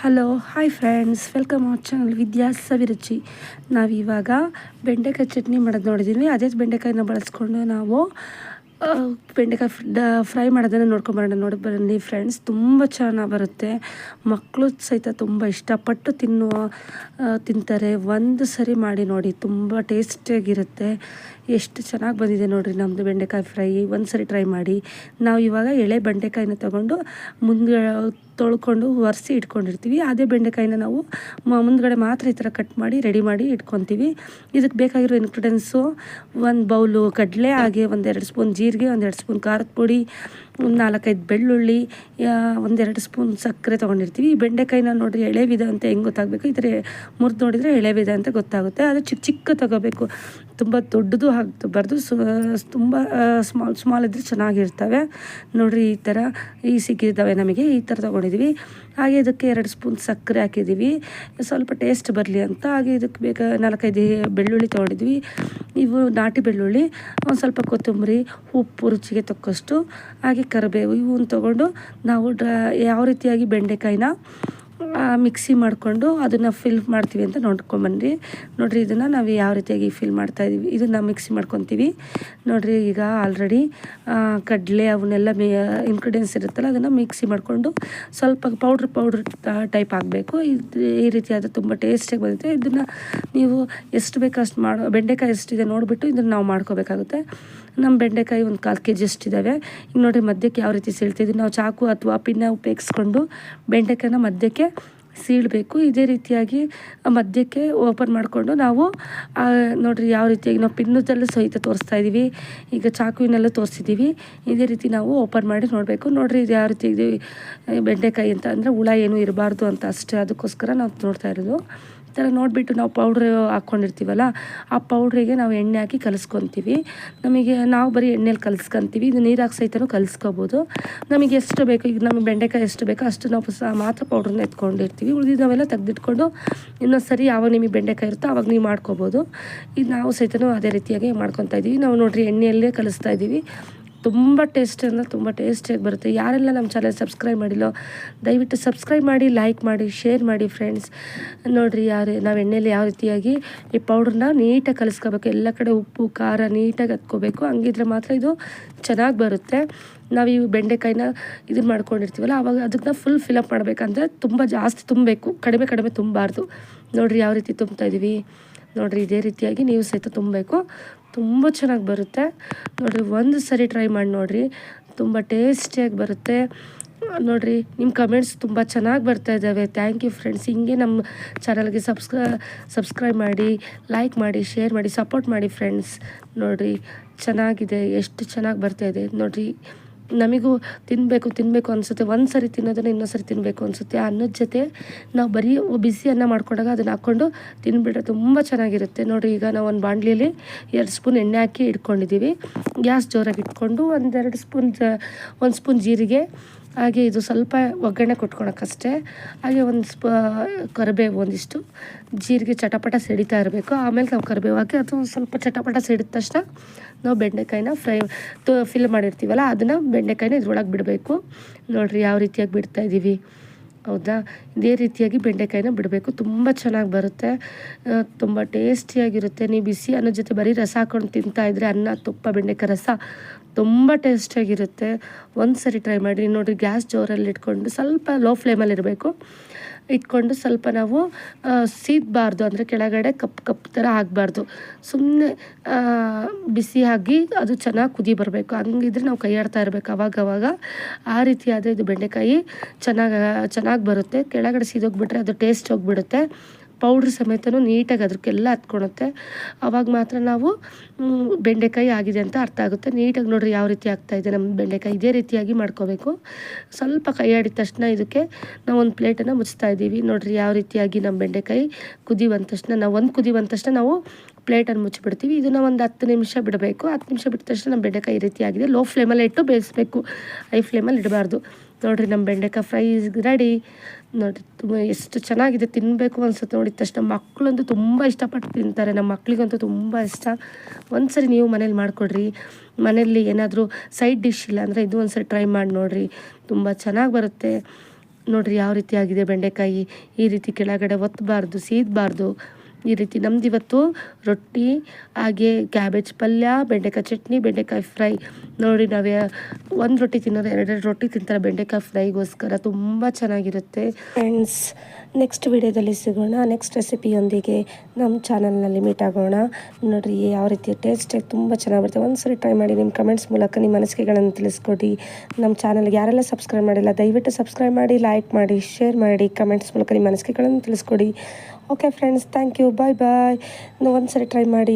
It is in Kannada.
Hello hi friends welcome our channel Vidya Saviruchi ನಾವಿವಾಗ ಬೆಂಡೆಕಾಯಿ ಚಟ್ನಿ ಮಾಡೋದು ನೋಡಿದ್ದೀವಿ ಅದೇ ಬೆಂಡೆಕಾಯಿನ ಬಳಸ್ಕೊಂಡು ನಾವು ಬೆಂಡೆಕಾಯಿ ಫ್ರೈ ಮಾಡೋದನ್ನು ನೋಡ್ಕೊಂಬರೋಣ ನೋಡಿ, ಬನ್ನಿ ಫ್ರೆಂಡ್ಸ್ ತುಂಬ ಚೆನ್ನಾಗಿ ಬರುತ್ತೆ. ಮಕ್ಕಳು ಸಹಿತ ತುಂಬ ಇಷ್ಟಪಟ್ಟು ತಿನ್ನುವ ತಿಂತಾರೆ. ಒಂದು ಸರಿ ಮಾಡಿ ನೋಡಿ, ತುಂಬ ಟೇಸ್ಟಿಯಾಗಿರುತ್ತೆ. ಎಷ್ಟು ಚೆನ್ನಾಗಿ ಬಂದಿದೆ ನೋಡಿರಿ ನಮ್ಮದು ಬೆಂಡೆಕಾಯಿ ಫ್ರೈ ಒಂದು ಸರಿ ಟ್ರೈ ಮಾಡಿ. ನಾವು ಇವಾಗ ಎಳೆ ಬೆಂಡೆಕಾಯಿನ ತೊಗೊಂಡು ಮುಂದೆ ತೊಳ್ಕೊಂಡು ಒರೆಸಿ ಇಟ್ಕೊಂಡಿರ್ತೀವಿ. ಅದೇ ಬೆಂಡೆಕಾಯಿನ ನಾವು ಮುಂದ್ಗಡೆ ಮಾತ್ರ ಈ ಥರ ಕಟ್ ಮಾಡಿ ರೆಡಿ ಮಾಡಿ ಇಟ್ಕೊತೀವಿ. ಇದಕ್ಕೆ ಬೇಕಾಗಿರೋ ಇನ್ಗ್ರೀಡಿಯೆಂಟ್ಸು ಒಂದು ಬೌಲು ಕಡಲೆ, ಹಾಗೆ ಒಂದೆರಡು ಸ್ಪೂನ್ ಜೀರಿಗೆ, ಒಂದೆರಡು ಸ್ಪೂನ್ ಖಾರದ ಪುಡಿ, ಒಂದು ನಾಲ್ಕೈದು ಬೆಳ್ಳುಳ್ಳಿ ಒಂದೆರಡು ಸ್ಪೂನ್ ಸಕ್ಕರೆ ತೊಗೊಂಡಿರ್ತೀವಿ. ಈ ಬೆಂಡೆಕಾಯಿನ ನೋಡಿರಿ ಎಳೆವಿದೆ ಅಂತ ಹೆಂಗೆ ಗೊತ್ತಾಗಬೇಕು? ಈ ಥರ ಮುರಿದು ನೋಡಿದರೆ ಎಳೆವಿದೆ ಅಂತ ಗೊತ್ತಾಗುತ್ತೆ. ಅದು ಚಿಕ್ಕ ಚಿಕ್ಕ ತಗೋಬೇಕು. ತುಂಬ ದೊಡ್ಡದು ಹಾಕ್ಬಾರ್ದು ತುಂಬ ಸ್ಮಾಲ್ ಸ್ಮಾಲ್ ಇದ್ದರೆ ಚೆನ್ನಾಗಿರ್ತವೆ. ನೋಡಿರಿ ಈ ಥರ ಈ ಸಿಕ್ಕಿದ್ದಾವೆ ನಮಗೆ. ಈ ಥರ ತೊಗೊಂಡಿದ್ದೀವಿ. ಹಾಗೆ ಇದಕ್ಕೆ ಎರಡು ಸ್ಪೂನ್ ಸಕ್ಕರೆ ಹಾಕಿದ್ದೀವಿ ಸ್ವಲ್ಪ ಟೇಸ್ಟ್ ಬರಲಿ ಅಂತ. ಹಾಗೆ ಇದಕ್ಕೆ ಬೇಕ ನಾಲ್ಕೈದು ಬೆಳ್ಳುಳ್ಳಿ ತೊಗೊಂಡಿದ್ವಿ. ಇವು ನಾಟಿ ಬೆಳ್ಳುಳ್ಳಿ, ಒಂದು ಸ್ವಲ್ಪ ಕೊತ್ತಂಬರಿ, ಉಪ್ಪು ರುಚಿಗೆ ತಕ್ಕಷ್ಟು. ಹಾಗೆ ಕರಿಬೇವು ಇವನ್ನು ತೊಗೊಂಡು ನಾವು ಡ್ರ, ಯಾವ ರೀತಿಯಾಗಿ ಬೆಂಡೆಕಾಯಿನ ಮಿಕ್ಸಿ ಮಾಡಿಕೊಂಡು ಅದನ್ನು ಫಿಲ್ ಮಾಡ್ತೀವಿ ಅಂತ ನೋಡ್ಕೊಂಬನ್ರಿ ನೋಡಿರಿ, ಇದನ್ನು ನಾವು ಯಾವ ರೀತಿಯಾಗಿ ಫಿಲ್ ಮಾಡ್ತಾಯಿದ್ದೀವಿ ಇದನ್ನು ಮಿಕ್ಸಿ ಮಾಡ್ಕೊತೀವಿ. ನೋಡಿರಿ, ಈಗ ಆಲ್ರೆಡಿ ಕಡಲೆ ಅವನ್ನೆಲ್ಲ ಮೇ ಇನ್ಗ್ರೀಡಿಯೆಂಟ್ಸ್ ಇರುತ್ತಲ್ಲ, ಅದನ್ನು ಮಿಕ್ಸಿ ಮಾಡಿಕೊಂಡು ಸ್ವಲ್ಪ ಪೌಡ್ರ್ ಪೌಡ್ರ್ ಟೈಪ್ ಆಗಬೇಕು. ಇದು ಈ ರೀತಿಯಾದ ತುಂಬ ಟೇಸ್ಟಿಯಾಗಿ ಬರುತ್ತೆ ಇದನ್ನು ನೀವು ಎಷ್ಟು ಬೇಕು ಅಷ್ಟು ಮಾಡೋ, ಬೆಂಡೆಕಾಯಿ ಎಷ್ಟಿದೆ ನೋಡಿಬಿಟ್ಟು ಇದನ್ನು ನಾವು ಮಾಡ್ಕೋಬೇಕಾಗುತ್ತೆ. ನಮ್ಮ ಬೆಂಡೆಕಾಯಿ ಒಂದು ಕಾಲು ಕೆ ಜಿ ಅಷ್ಟಿದ್ದಾವೆ ಈಗ ನೋಡಿರಿ, ಮಧ್ಯಕ್ಕೆ ಯಾವ ರೀತಿ ಸೀಳ್ತಿದ್ವಿ ನಾವು ಚಾಕು ಅಥವಾ ಪಿನ್ನ ಉಪಯೋಗಿಸ್ಕೊಂಡು ಬೆಂಡೆಕಾಯಿನ ಮಧ್ಯಕ್ಕೆ ಸೀಳಬೇಕು. ಇದೇ ರೀತಿಯಾಗಿ ಮಧ್ಯಕ್ಕೆ ಓಪನ್ ಮಾಡಿಕೊಂಡು ನಾವು ನೋಡಿರಿ ಯಾವ ರೀತಿಯಾಗಿ ನಾವು ಪಿನ್ನದಲ್ಲೂ ಸಹಿತ ತೋರಿಸ್ತಾ ಇದ್ದೀವಿ ಈಗ ಚಾಕುವಿನಲ್ಲೂ ತೋರಿಸಿದ್ದೀವಿ ಇದೇ ರೀತಿ ನಾವು ಓಪನ್ ಮಾಡಿ ನೋಡಬೇಕು. ನೋಡಿರಿ ಇದು ಯಾವ ರೀತಿ ಬೆಂಡೆಕಾಯಿ ಅಂತ ಅಂದರೆ ಹುಳ ಏನು ಇರಬಾರ್ದು ಅಂತ ಅಷ್ಟೇ. ಅದಕ್ಕೋಸ್ಕರ ನಾವು ನೋಡ್ತಾ ಇರೋದು. ಈ ಥರ ನೋಡಿಬಿಟ್ಟು ನಾವು ಪೌಡ್ರ್ ಹಾಕ್ಕೊಂಡಿರ್ತೀವಲ್ಲ, ಆ ಪೌಡ್ರಿಗೆ ನಾವು ಎಣ್ಣೆ ಹಾಕಿ ಕಲಿಸ್ಕೊತೀವಿ. ನಮಗೆ ನಾವು ಬರೀ ಎಣ್ಣೆಲಿ ಕಲಿಸ್ಕೊತೀವಿ. ಇದು ನೀರಾಗಿ ಸಹಿತನೂ ಕಲಿಸ್ಕೋಬೋದು. ನಮಗೆ ಎಷ್ಟು ಬೇಕು, ಈಗ ನಮಗೆ ಬೆಂಡೆಕಾಯಿ ಎಷ್ಟು ಬೇಕೋ ಅಷ್ಟು ನಾವು ಮಾತ್ರ ಪೌಡ್ರನ್ನ ಎತ್ಕೊಂಡಿರ್ತೀವಿ. ಉಳಿದಿದ್ದಾವೆಲ್ಲ ತೆಗೆದಿಟ್ಕೊಂಡು ಇನ್ನೊಂದು ಸರಿ ಯಾವಾಗ ನಿಮಗೆ ಬೆಂಡೆಕಾಯಿ ಇರುತ್ತೋ ಅವಾಗ ನೀವು ಮಾಡ್ಕೋಬೋದು. ಇದು ನಾವು ಸಹಿತನೂ ಅದೇ ರೀತಿಯಾಗಿ ಮಾಡ್ಕೊತಾ ಇದ್ದೀವಿ. ನಾವು ನೋಡಿರಿ ಎಣ್ಣೆಯಲ್ಲೇ ಕಲಿಸ್ತಾ ಇದ್ದೀವಿ. ತುಂಬ ಟೇಸ್ಟ್ ಅಂದರೆ ತುಂಬ ಟೇಸ್ಟಿಯಾಗಿ ಬರುತ್ತೆ. ಯಾರೆಲ್ಲ ನಮ್ಮ ಚಾನಲ್ ಸಬ್ಸ್ಕ್ರೈಬ್ ಮಾಡಿಲ್ಲೋ, ದಯವಿಟ್ಟು ಸಬ್ಸ್ಕ್ರೈಬ್ ಮಾಡಿ ಲೈಕ್ ಮಾಡಿ ಶೇರ್ ಮಾಡಿ ಫ್ರೆಂಡ್ಸ್ ನೋಡಿರಿ ಯಾರು, ನಾವು ಎಣ್ಣೆಯಲ್ಲಿ ಯಾವ ರೀತಿಯಾಗಿ ಈ ಪೌಡ್ರನ್ನ ನೀಟಾಗಿ ಕಲಿಸ್ಕೋಬೇಕು. ಎಲ್ಲ ಕಡೆ ಉಪ್ಪು, ಖಾರ ನೀಟಾಗಿ ಹತ್ಕೋಬೇಕು. ಹಂಗಿದ್ರೆ ಮಾತ್ರ ಇದು ಚೆನ್ನಾಗಿ ಬರುತ್ತೆ. ನಾವು ಈ ಬೆಂಡೆಕಾಯಿನ ಇದನ್ನ ಮಾಡ್ಕೊಂಡಿರ್ತೀವಲ್ಲ ಆವಾಗ ಅದಕ್ಕೆ ಫುಲ್ ಫಿಲಪ್ ಮಾಡಬೇಕಂದ್ರೆ ತುಂಬ ಜಾಸ್ತಿ ತುಂಬಬೇಕು. ಕಡಿಮೆ ಕಡಿಮೆ ತುಂಬಬಾರ್ದು ನೋಡಿರಿ ಯಾವ ರೀತಿ ತುಂಬ್ತಾ ಇದ್ದೀವಿ ನೋಡಿರಿ ಇದೇ ರೀತಿಯಾಗಿ ನೀವು ಸಹಿತ ತುಂಬಬೇಕು. ತುಂಬ ಚೆನ್ನಾಗಿ ಬರುತ್ತೆ. ನೋಡಿರಿ, ಒಂದು ಸರಿ ಟ್ರೈ ಮಾಡಿ ನೋಡಿರಿ. ತುಂಬ ಟೇಸ್ಟಿಯಾಗಿ ಬರುತ್ತೆ. ನೋಡಿರಿ ನಿಮ್ಮ ಕಮೆಂಟ್ಸ್ ತುಂಬ ಚೆನ್ನಾಗಿ ಬರ್ತಾ ಇದ್ದಾವೆ ಥ್ಯಾಂಕ್ ಯು ಫ್ರೆಂಡ್ಸ್ ಹಿಂಗೆ ನಮ್ಮ ಚಾನಲ್ಗೆ ಸಬ್ಸ್ಕ್ರೈ ಸಬ್ಸ್ಕ್ರೈಬ್ ಮಾಡಿ ಲೈಕ್ ಮಾಡಿ ಶೇರ್ ಮಾಡಿ ಸಪೋರ್ಟ್ ಮಾಡಿ ಫ್ರೆಂಡ್ಸ್ ನೋಡಿರಿ, ಚೆನ್ನಾಗಿದೆ. ಎಷ್ಟು ಚೆನ್ನಾಗಿ ಬರ್ತಾಯಿದೆ ನೋಡಿರಿ ನಮಗೂ ತಿನ್ನಬೇಕು ತಿನ್ನಬೇಕು ಅನಿಸುತ್ತೆ. ಒಂದು ಸರಿ ತಿನ್ನೋದನ್ನ ಇನ್ನೊಂದು ಸರಿ ತಿನ್ನಬೇಕು ಅನಿಸುತ್ತೆ. ಆ ಅನ್ನದ ಜೊತೆ ನಾವು ಬರೀ ಬಿಸಿ ಅನ್ನ ಮಾಡಿಕೊಂಡಾಗ ಅದನ್ನು ಹಾಕ್ಕೊಂಡು ತಿನ್ಬಿಟ್ರೆ ತುಂಬ ಚೆನ್ನಾಗಿರುತ್ತೆ. ನೋಡಿ ಈಗ ನಾವು ಒಂದು ಬಾಣಲಿಯಲ್ಲಿ ಎರಡು ಸ್ಪೂನ್ ಎಣ್ಣೆ ಹಾಕಿ ಇಟ್ಕೊಂಡಿದ್ದೀವಿ ಗ್ಯಾಸ್ ಜೋರಾಗಿ ಇಟ್ಕೊಂಡು ಒಂದೆರಡು ಸ್ಪೂನ್ ಒಂದು ಸ್ಪೂನ್ ಜೀರಿಗೆ ಹಾಗೆ ಇದು ಸ್ವಲ್ಪ ಒಗ್ಗರಣೆ ಕೊಟ್ಕೊಳಕ್ಕಷ್ಟೇ. ಹಾಗೆ ಒಂದು ಸ್ಪ, ಕರಿಬೇವು ಒಂದಿಷ್ಟು. ಜೀರಿಗೆ ಚಟಪಟ ಸಿಡಿತಾ ಇರಬೇಕು. ಆಮೇಲೆ ನಾವು ಕರಿಬೇವು ಹಾಕಿ ಅದು ಸ್ವಲ್ಪ ಚಟಪಟ ಸಿಡಿದ ತಕ್ಷಣ ನಾವು ಬೆಂಡೆಕಾಯಿನ ಫ್ರೈ ತು ಫಿಲ್ ಮಾಡಿರ್ತೀವಲ್ಲ, ಅದನ್ನು ಬೆಂಡೆಕಾಯಿನ ಇದ್ರೊಳಗೆ ಬಿಡಬೇಕು. ನೋಡಿರಿ ಯಾವ ರೀತಿಯಾಗಿ ಬಿಡ್ತಾ ಇದ್ದೀವಿ ಹೌದಾ? ಇದೇ ರೀತಿಯಾಗಿ ಬೆಂಡೆಕಾಯಿನ ಬಿಡಬೇಕು. ತುಂಬ ಚೆನ್ನಾಗಿ ಬರುತ್ತೆ. ತುಂಬ ಟೇಸ್ಟಿಯಾಗಿರುತ್ತೆ. ನೀವು ಬಿಸಿ ಅನ್ನೋ ಜೊತೆ ಬರೀ ರಸ ಹಾಕೊಂಡು ತಿಂತಾ ಇದ್ರೆ ಅನ್ನ, ತುಪ್ಪ, ಬೆಂಡೆಕಾಯಿ ರಸ ತುಂಬ ಟೇಸ್ಟಿಯಾಗಿರುತ್ತೆ. ಒಂದು ಸರಿ ಟ್ರೈ ಮಾಡಿ ನೋಡಿರಿ, ಗ್ಯಾಸ್ ಜೋರಲ್ಲಿ ಇಟ್ಕೊಂಡು ಸ್ವಲ್ಪ ಲೋ ಫ್ಲೇಮಲ್ಲಿ ಇರಬೇಕು ಇಟ್ಕೊಂಡು ಸ್ವಲ್ಪ ನಾವು ಸೀದಬಾರ್ದು. ಅಂದರೆ ಕೆಳಗಡೆ ಕಪ್ ಕಪ್ ಥರ ಆಗಬಾರ್ದು. ಸುಮ್ಮನೆ ಬಿಸಿಯಾಗಿ ಅದು ಚೆನ್ನಾಗಿ ಕುದಿ ಬರಬೇಕು. ಹಂಗಿದ್ರೆ ನಾವು ಕೈ ಆಡ್ತಾ ಇರಬೇಕು ಅವಾಗವಾಗ ಅವಾಗ. ಆ ರೀತಿಯಾದ ಇದು ಬೆಂಡೆಕಾಯಿ ಚೆನ್ನಾಗಿ ಚೆನ್ನಾಗಿ ಬರುತ್ತೆ. ಕೆಳಗಡೆ ಸೀದೋಗ್ಬಿಟ್ರೆ ಅದು ಟೇಸ್ಟ್ ಹೋಗ್ಬಿಡುತ್ತೆ. ಪೌಡ್ರ್ ಸಮೇತನೂ ನೀಟಾಗಿ ಅದಕ್ಕೆಲ್ಲ ಹತ್ಕೊಳುತ್ತೆ. ಅವಾಗ ಮಾತ್ರ ನಾವು ಬೆಂಡೆಕಾಯಿ ಆಗಿದೆ ಅಂತ ಅರ್ಥ ಆಗುತ್ತೆ. ನೀಟಾಗಿ ನೋಡ್ರಿ ಯಾವ ರೀತಿ ಆಗ್ತಾ ಇದೆ ನಮ್ಮ ಬೆಂಡೆಕಾಯಿ. ಇದೇ ರೀತಿಯಾಗಿ ಮಾಡ್ಕೋಬೇಕು. ಸ್ವಲ್ಪ ಕೈ ಆಡಿದ ತಕ್ಷಣ ಇದಕ್ಕೆ ನಾವು ಒಂದು ಪ್ಲೇಟನ್ನು ಮುಚ್ತಾ ಇದ್ದೀವಿ. ನೋಡ್ರಿ ಯಾವ ರೀತಿಯಾಗಿ ನಮ್ಮ ಬೆಂಡೆಕಾಯಿ ಕುದಿ ತಕ್ಷಣ, ನಾವು ಒಂದು ಕುದಿ ತಕ್ಷಣ ನಾವು ಪ್ಲೇಟನ್ನು ಮುಚ್ಚಿಬಿಡ್ತೀವಿ. ಇದನ್ನು ಒಂದು ಹತ್ತು ನಿಮಿಷ ಬಿಡಬೇಕು. ಹತ್ತು ನಿಮಿಷ ಬಿಟ್ಟ ತಕ್ಷಣ ನಮ್ಮ ಬೆಂಡೆಕಾಯಿ ಈ ರೀತಿ ಆಗಿದೆ ಲೋ ಫ್ಲೇಮಲ್ಲಿ ಇಟ್ಟು ಬೇಯಿಸ್ಬೇಕು. ಹೈ ಫ್ಲೇಮಲ್ಲಿ ಇಡಬಾರ್ದು. ನೋಡಿರಿ ನಮ್ಮ ಬೆಂಡೆಕಾಯಿ ಫ್ರೈ ರೆಡಿ ನೋಡಿ ತುಂಬ ಎಷ್ಟು ಚೆನ್ನಾಗಿದೆ ತಿನ್ನಬೇಕು ಅನ್ಸುತ್ತೆ ನೋಡಿದ ತಕ್ಷಣ ಮಕ್ಕಳಂತೂ ತುಂಬ ಇಷ್ಟಪಟ್ಟು ತಿಂತಾರೆ. ನಮ್ಮ ಮಕ್ಕಳಿಗಂತೂ ತುಂಬ ಇಷ್ಟ. ಒಂದು ಸರಿ ನೀವು ಮನೇಲಿ ಮಾಡಿಕೊಡ್ರಿ. ಮನೆಯಲ್ಲಿ ಏನಾದರೂ ಸೈಡ್ ಡಿಶ್ ಇಲ್ಲ ಅಂದರೆ ಇದು ಒಂದು ಸರಿ ಟ್ರೈ ಮಾಡಿ ನೋಡಿರಿ. ತುಂಬ ಚೆನ್ನಾಗಿ ಬರುತ್ತೆ. ನೋಡಿರಿ ಯಾವ ರೀತಿ ಆಗಿದೆ ಬೆಂಡೆಕಾಯಿ. ಈ ರೀತಿ ಕೆಳಗಡೆ ಒತ್ತಬಾರ್ದು ಸೀದಬಾರ್ದು. ಈ ರೀತಿ ನಮ್ದು ಇವತ್ತು ರೊಟ್ಟಿ, ಹಾಗೆ ಕ್ಯಾಬೇಜ್ ಪಲ್ಯ, ಬೆಂಡೆಕಾಯಿ ಚಟ್ನಿ, ಬೆಂಡೆಕಾಯಿ ಫ್ರೈ ನೋಡಿ ನಾವೇ ಒಂದು ರೊಟ್ಟಿ ತಿನ್ನೋರು ಎರಡೆರಡು ರೊಟ್ಟಿ ತಿಂತಾರೆ ಬೆಂಡೆಕಾಯಿ ಫ್ರೈಗೋಸ್ಕರ ತುಂಬ ಚೆನ್ನಾಗಿರುತ್ತೆ. ಫ್ರೆಂಡ್ಸ್ ನೆಕ್ಸ್ಟ್ ವಿಡಿಯೋದಲ್ಲಿ ಸಿಗೋಣ. ನೆಕ್ಸ್ಟ್ ರೆಸಿಪಿಯೊಂದಿಗೆ ನಮ್ಮ ಚಾನಲ್ನಲ್ಲಿ ಮೀಟ್ ಆಗೋಣ. ನೋಡಿರಿ, ಯಾವ ರೀತಿ ಟೇಸ್ಟಾಗಿ ತುಂಬ ಚೆನ್ನಾಗಿ ಬರುತ್ತೆ. ಒಂದ್ಸರಿ ಟ್ರೈ ಮಾಡಿ ನಿಮ್ಮ ಕಮೆಂಟ್ಸ್ ಮೂಲಕ ನಿಮ್ಮ ಅನಿಸಿಕೆಗಳನ್ನು ತಿಳಿಸ್ಕೊಡಿ. ನಮ್ಮ ಚಾನಲ್ಗೆ ಯಾರೆಲ್ಲ ಸಬ್ಸ್ಕ್ರೈಬ್ ಮಾಡಿಲ್ಲ, ದಯವಿಟ್ಟು ಸಬ್ಸ್ಕ್ರೈಬ್ ಮಾಡಿ ಲೈಕ್ ಮಾಡಿ ಶೇರ್ ಮಾಡಿ ಕಮೆಂಟ್ಸ್ ಮೂಲಕ ನಿಮ್ಮ ಅನಿಸಿಕೆಗಳನ್ನು ತಿಳಿಸ್ಕೊಡಿ. Okay friends thank you bye bye ಒಂದು ಸರಿ ಟ್ರೈ ಮಾಡಿ.